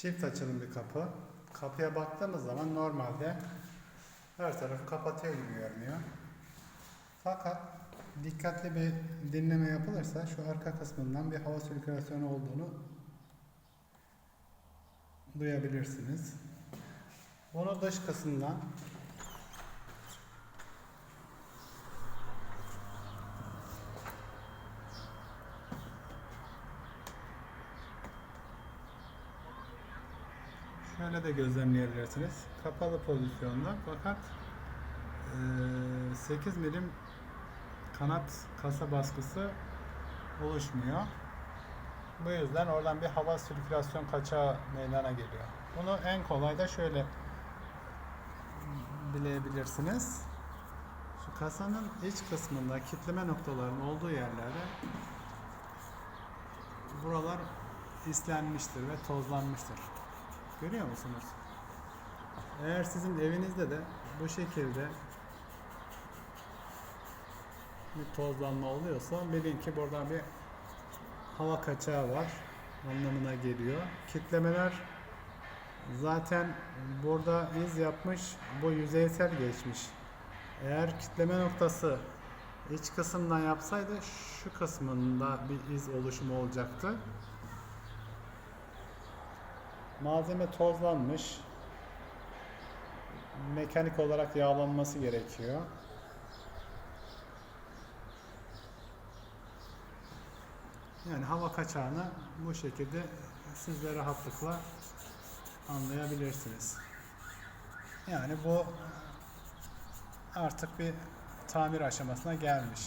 Çift açılım bir kapı. Kapıya baktığımız zaman normalde her tarafı kapatıyor gibi görünüyor. Fakat dikkatli bir dinleme yapılırsa şu arka kısmından bir hava sirkülasyonu olduğunu duyabilirsiniz. Bunu dış kısımdan şöyle de gözlemleyebilirsiniz. Kapalı pozisyonda fakat eee, 8 milim kanat kasa baskısı oluşmuyor. Bu yüzden oradan bir hava sirkülasyon kaçağı meydana geliyor. Bunu en kolay da şöyle bilebilirsiniz. Şu kasanın iç kısmında kitleme noktalarının olduğu yerlerde buralar islenmiştir ve tozlanmıştır. Görüyor musunuz? Eğer sizin evinizde de bu şekilde bir tozlanma oluyorsa bilin ki burada bir hava kaçağı var anlamına geliyor. Kitlemeler zaten burada iz yapmış, bu yüzeysel geçmiş. Eğer kitleme noktası iç kısımdan yapsaydı şu kısmında bir iz oluşumu olacaktı. Malzeme tozlanmış. Mekanik olarak yağlanması gerekiyor. Yani hava kaçağını bu şekilde siz de rahatlıkla anlayabilirsiniz. Yani bu artık bir tamir aşamasına gelmiş.